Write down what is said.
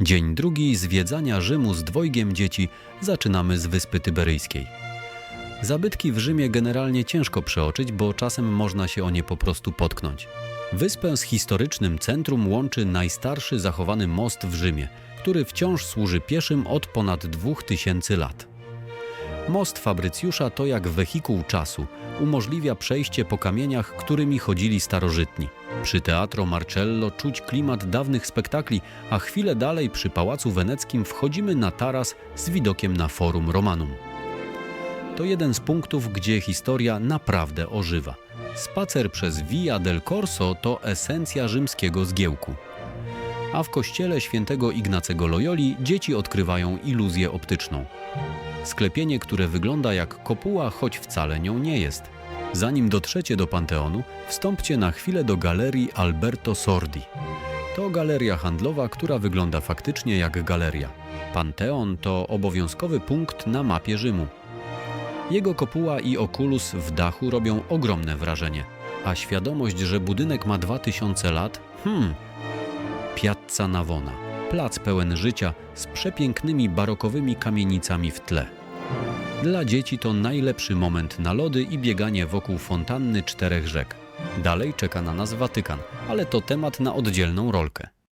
Dzień drugi zwiedzania Rzymu z dwojgiem dzieci zaczynamy z Wyspy Tyberyjskiej. Zabytki w Rzymie generalnie ciężko przeoczyć, bo czasem można się o nie po prostu potknąć. Wyspę z historycznym centrum łączy najstarszy zachowany most w Rzymie, który wciąż służy pieszym od ponad 2000 lat. Most Fabrycjusza to jak wehikuł czasu, umożliwia przejście po kamieniach, którymi chodzili starożytni. Przy Teatro Marcello czuć klimat dawnych spektakli, a chwilę dalej przy Pałacu Weneckim wchodzimy na taras z widokiem na Forum Romanum. To jeden z punktów, gdzie historia naprawdę ożywa. Spacer przez Via del Corso to esencja rzymskiego zgiełku. A w kościele świętego Ignacego Loyoli dzieci odkrywają iluzję optyczną. Sklepienie, które wygląda jak kopuła, choć wcale nią nie jest. Zanim dotrzecie do Panteonu, wstąpcie na chwilę do galerii Alberto Sordi. To galeria handlowa, która wygląda faktycznie jak galeria. Panteon to obowiązkowy punkt na mapie Rzymu. Jego kopuła i okulus w dachu robią ogromne wrażenie, a świadomość, że budynek ma 2000 lat, hmm, Piazza Navona, plac pełen życia z przepięknymi barokowymi kamienicami w tle. Dla dzieci to najlepszy moment na lody i bieganie wokół fontanny czterech rzek. Dalej czeka na nas Watykan, ale to temat na oddzielną rolkę.